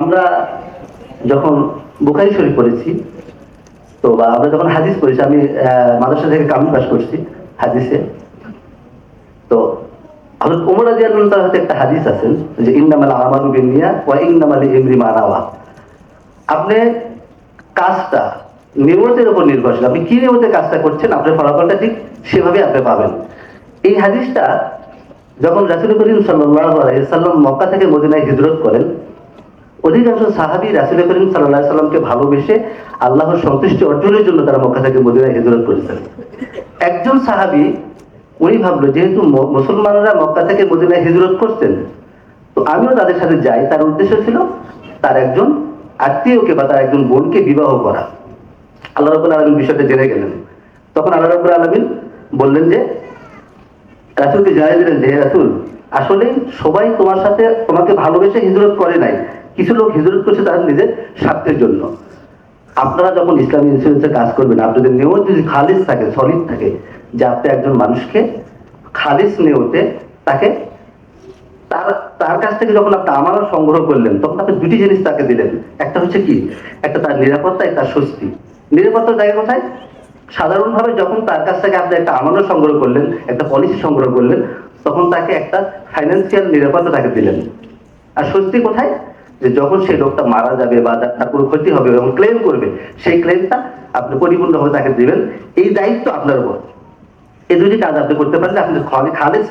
আমরা যখন বুখারি শরীফ পড়েছি, তো বা আমরা যখন হাদিস পড়েছি, আমি মাদ্রাসা থেকে কামিল পাস করছি হাদিসে। তো হতে একটা হাদিস আছেন যে, ইন্নামাল ওয়া ইন্নামাল ইমরি আপনি কাজটা নিয়মতের উপর নির্ভরশীল। আপনি কি নিয়মতে কাজটা করছেন, আপনার ফলাফলটা ঠিক সেভাবে আপনি পাবেন। এই হাদিসটা যখন রাসুল করিম সাল্লাহ আলাইসাল্লাম মক্কা থেকে মদিনায় হিজরত করেন অধিকাংশ সাহাবি রাসুল করিম সাল্লাহ সাল্লামকে ভালোবেসে আল্লাহর সন্তুষ্টি অর্জনের জন্য তারা মক্কা থেকে মদিনায় হিজরত করেছেন। একজন সাহাবি, উনি ভাবলো, যেহেতু মুসলমানরা মক্কা থেকে মদিনায় হিজরত করছেন, তো আমিও তাদের সাথে যাই। তার উদ্দেশ্য ছিল তার একজন আত্মীয়কে বা তার একজন বোনকে বিবাহ করা। আল্লাহ রবুল আলমিন বিষয়টা জেনে গেলেন। তখন আল্লাহ রবুল আলমিন বললেন যে, রাসুলকে জানিয়ে দিলেন যে রাসুল আসলে সবাই তোমার সাথে তোমাকে ভালোবেসে হিজরত করে নাই। কিছু লোক হিজরত করছে তাদের নিজের স্বার্থের জন্য। আপনারা যখন ইসলামী ইন্স্যুরেন্সে কাজ করবেন আপনাদের নিয়ত যদি খালিস থাকে সলিড থাকে, যে আপনি একজন মানুষকে খালিস নিয়তে তাকে, তার তার কাছ থেকে যখন আপনি আমানত সংগ্রহ করলেন, তখন আপনি দুটি জিনিস তাকে দিলেন। একটা হচ্ছে কি? একটা তার নিরাপত্তা, একটা স্বস্তি। নিরাপত্তার জায়গা কোথায়? সাধারণভাবে যখন তার কাছ থেকে আপনি একটা আমানত সংগ্রহ করলেন, একটা পলিসি সংগ্রহ করলেন, তখন তাকে একটা ফাইন্যান্সিয়াল নিরাপত্তা তাকে দিলেন। আর স্বস্তি কোথায়? যে যখন সেই লোকটা মারা যাবে বা তার কোনো ক্ষতি হবে এবং ক্লেম করবে, সেই ক্লেমটা আপনি পরিপূর্ণভাবে তাকে দিবেন। এই দায়িত্ব আপনার উপর। এই দুটি কাজ আপনি করতে পারলে আপনি খালি খালেজ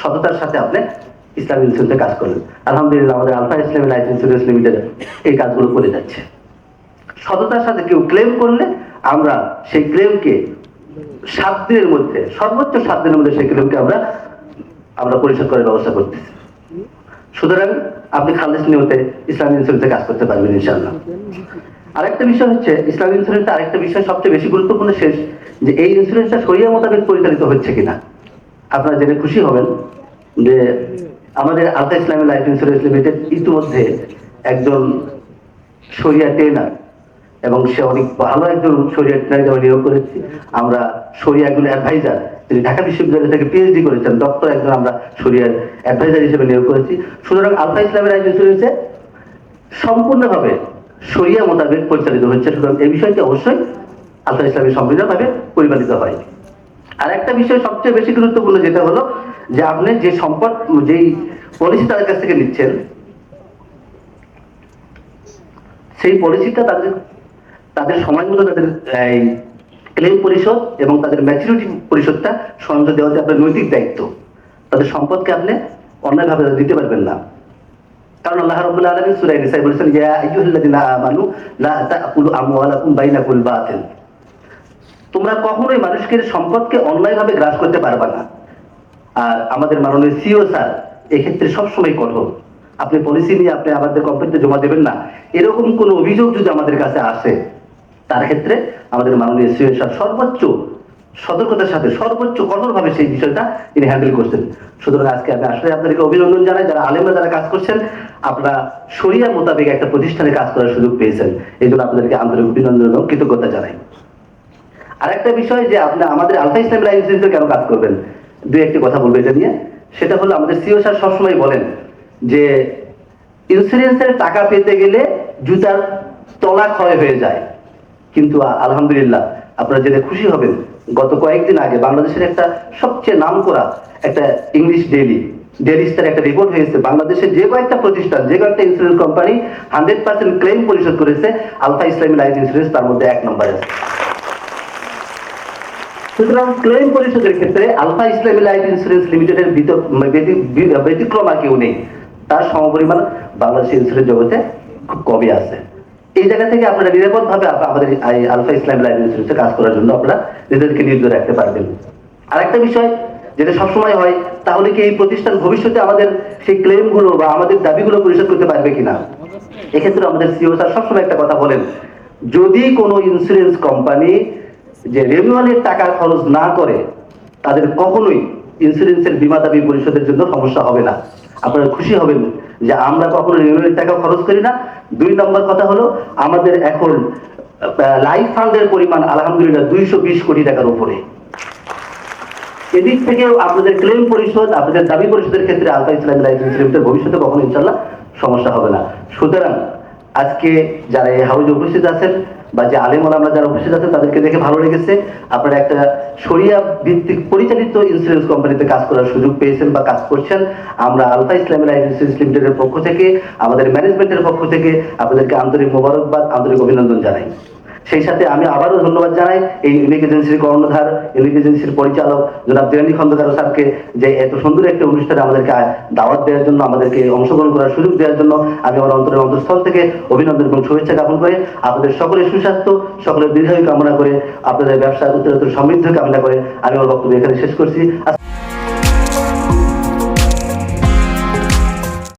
সততার সাথে আপনি ইসলাম ইন্স্যুরেন্সে কাজ করলেন। আলহামদুলিল্লাহ, আমাদের আলফা ইসলামী লাইফ ইন্স্যুরেন্স লিমিটেড এই কাজগুলো করে যাচ্ছে। সততার সাথে কেউ ক্লেম করলে আমরা সেই ক্লেমকে সাত দিনের মধ্যে, সর্বোচ্চ সাত দিনের মধ্যে সেই ক্লেমকে আমরা আমরা পরিশোধ করার ব্যবস্থা করতেছি। সুতরাং আপনি খালেজ নিয়তে ইসলাম ইন্স্যুরেন্সে কাজ করতে পারবেন ইনশাল্লাহ আরেকটা বিষয় হচ্ছে, ইসলাম ইন্স্যুরেন্সে আরেকটা বিষয় সবচেয়ে বেশি গুরুত্বপূর্ণ শেষ, যে এই ইন্স্যুরেন্সটা সরিয়া মোতাবেক পরিচালিত হচ্ছে কিনা। আপনারা জেনে খুশি হবেন যে আমাদের আলতা ইসলামী লাইফ ইন্স্যুরেন্স লিমিটেড ইতিমধ্যে একজন সরিয়া ট্রেনার এবং সে অনেক ভালো একজন সরিয়া নিয়োগ করেছি। আমরা সরিয়া একজন অ্যাডভাইজার তিনি ঢাকা বিশ্ববিদ্যালয় থেকে পিএইচডি করেছেন ডক্টর একজন আমরা সরিয়ার অ্যাডভাইজার হিসেবে নিয়োগ করেছি। সুতরাং আলফা ইসলামী লাইফ ইন্স্যুরেন্সে সম্পূর্ণভাবে শরিয়া মোতাবেক পরিচালিত হচ্ছে। সুতরাং এই বিষয়টি অবশ্যই আল্লাহ ইসলামের সম্পূর্ণভাবে পরিপালিত হয়। আর একটা বিষয় সবচেয়ে বেশি গুরুত্বপূর্ণ যেটা হলো যে আপনি যে সম্পদ, যেই পলিসি তাদের কাছ থেকে নিচ্ছেন, সেই পলিসিটা তাদের তাদের সময় মতো তাদের, এই ক্লেম পরিশোধ এবং তাদের ম্যাচুরিটি পরিশোধটা সঞ্চয় দেওয়াতে আপনার নৈতিক দায়িত্ব। তাদের সম্পদকে আপনি অন্যায়ভাবে দিতে পারবেন না। কারণ আল্লাহ রাব্বুল আলামিন সূরা নিসায় বলেছেন, ইয়া আইয়ুহাল্লাযিনা আমানু লা তাকুলু আমওয়ালাকুম তোমরা কখনোই মানুষকে সম্পদকে অন্যায়ভাবে গ্রাস করতে পারবে না। আর আমাদের মাননীয় সিও স্যার এক্ষেত্রে সবসময় কঠোর। আপনি পলিসি নিয়ে আপনি আমাদের কোম্পানিতে জমা দেবেন না। এরকম কোনো অভিযোগ যদি আমাদের কাছে আসে তার ক্ষেত্রে আমাদের মাননীয় সিও স্যার সর্বোচ্চ সতর্কতার সাথে, সর্বোচ্চ কঠোরভাবে সেই বিষয়টা তিনি হ্যান্ডেল করছেন। সুতরাং আজকে আমি আসলে আপনাদেরকে অভিনন্দন জানাই, যারা আলেমরা যারা কাজ করছেন, আপনারা শরিয়া মোতাবেক একটা প্রতিষ্ঠানে কাজ করার সুযোগ পেয়েছেন। এই জন্য আপনাদেরকে আন্তরিক অভিনন্দন এবং কৃতজ্ঞতা জানাই। আরেকটা বিষয় যে আপনি আমাদের আলফা ইসলাম লাইসেন্সে কেন কাজ করবেন? দুই একটি কথা বলব এটা নিয়ে। সেটা হলো আমাদের সিও স্যার সবসময় বলেন যে ইন্স্যুরেন্সের টাকা পেতে গেলে জুতার তলা ক্ষয় হয়ে যায়। কিন্তু আলহামদুলিল্লাহ, আপনারা জেনে খুশি হবেন, গত কয়েকদিন আগে বাংলাদেশের একটা সবচেয়ে নাম করা একটা ইংলিশ ডেইলি স্টার একটা রিপোর্ট হয়েছে, বাংলাদেশের যে কয়েকটা প্রতিষ্ঠান, যে কয়েকটা কোম্পানি হান্ড্রেড পার্সেন্ট ক্লেম পরিশোধ করেছে আলফা ইসলামী লাইফ ইন্স্যুরেন্স তার মধ্যে এক নম্বরে আছে। সুতরাং ক্লেম পরিশোধের ক্ষেত্রে আলফা ইসলামী লাইফ ইন্স্যুরেন্স লিমিটেডের ব্যতিক্রম আর কেউ নেই। তার সমপরিমাণ বাংলাদেশ ইন্স্যুরেন্স জগতে খুব কমই আছে। এই জায়গা থেকে আপনারা নিরাপদ ভাবে আমাদের আলফা ইসলামী লাইফ কাজ করার জন্য আপনারা নিজেদেরকে নিয়োজিত রাখতে পারবেন। আরেকটা বিষয় যেটা সবসময় হয়, তাহলে কি এই প্রতিষ্ঠান ভবিষ্যতে আমাদের সেই ক্লেমগুলো বা আমাদের দাবিগুলো পরিশোধ করতে পারবে কিনা? এক্ষেত্রে আমাদের সিও স্যার সবসময় একটা কথা বলেন, যদি কোনো ইন্স্যুরেন্স কোম্পানি যে রেনুয়ালের টাকা খরচ না করে, তাদের কখনোই ইন্স্যুরেন্সের বীমা দাবি পরিশোধের জন্য সমস্যা হবে না। আপনারা খুশি হবেন যে আমরা কখনো রেনুয়ালের টাকা খরচ করি না। দুই নম্বর কথা হলো, আমাদের এখন লাইফ ফান্ডের পরিমাণ আলহামদুলিল্লাহ দুইশো বিশ কোটি টাকার উপরে। এদিক থেকে আপনাদের ক্লেম পরিশোধ, আপনাদের দাবি পরিশোধের ক্ষেত্রে আলতা ইসলাম লাইফ ইন্স্যুরেন্সের ভবিষ্যতে কখনো ইনশাল্লাহ সমস্যা হবে না। সুতরাং আজকে যারা এই হাউজে উপস্থিত আছেন বা যে আলেম আমরা যারা উপস্থিত আছেন তাদেরকে দেখে ভালো লেগেছে। আপনারা একটা সরিয়া ভিত্তিক পরিচালিত ইন্স্যুরেন্স কোম্পানিতে কাজ করার সুযোগ পেয়েছেন বা কাজ করছেন। আমরা আলফা ইসলামী লাইফ ইন্স্যুরেন্স লিমিটেডের পক্ষ থেকে, আমাদের ম্যানেজমেন্টের পক্ষ থেকে আপনাদেরকে আন্তরিক মোবারকবাদ, আন্তরিক অভিনন্দন জানাই। সেই সাথে আমি আবারও ধন্যবাদ জানাই এই ইউনিক এজেন্সির কর্ণধার ইউনিক এজেন্সির পরিচালক জনাব দিরানি খন্দকার স্যারকে যে এত সুন্দর একটা অনুষ্ঠানে আমাদেরকে দাওয়াত দেওয়ার জন্য, আমাদেরকে অংশগ্রহণ করার সুযোগ দেওয়ার জন্য আমি আমার অন্তরের অন্তঃস্থল থেকে অভিনন্দন এবং শুভেচ্ছা জ্ঞাপন করে আপনাদের সকলের সুস্বাস্থ্য, সকলের দীর্ঘায়ু কামনা করে আপনাদের ব্যবসার উত্তরোত্তর সমৃদ্ধ কামনা করে আমি আমার বক্তব্য এখানে শেষ করছি।